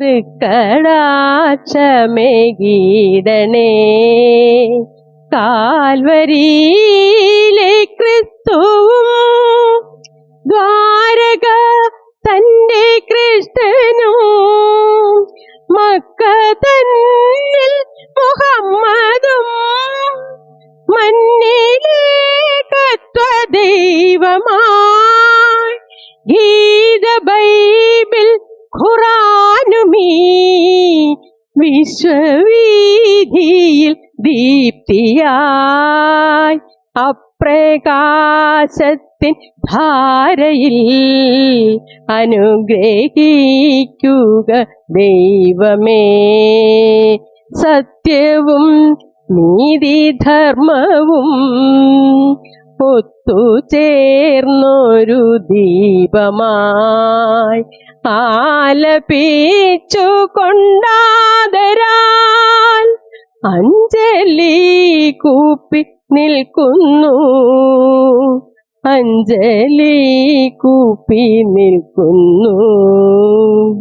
തൃക്കടാക്ഷമേകീടണേ കാൽവരിയിലെ ക്രിസ്തുവും ദ്വാരക തന്റെ കൃഷ്ണനും മക്ക തന്നിൽ മുഹമ്മദും മണ്ണിലേക്കത്വ ദൈവമാ ഗീത വിശ്വവീതിയിൽ ദീപ്തിയായി അപ്രകാശത്തിൻ ധാരയിൽ അനുഗ്രഹിക്കുക ദൈവമേ. സത്യവും നീതിധർമ്മവും ഒത്തുചേർന്നൊരു ദീപമായി ആലപിച്ചു കൊണ്ടാതരാൽ അഞ്ജലി കൂപ്പി നിൽക്കുന്നു. അഞ്ജലി കൂപ്പി നിൽക്കുന്നു.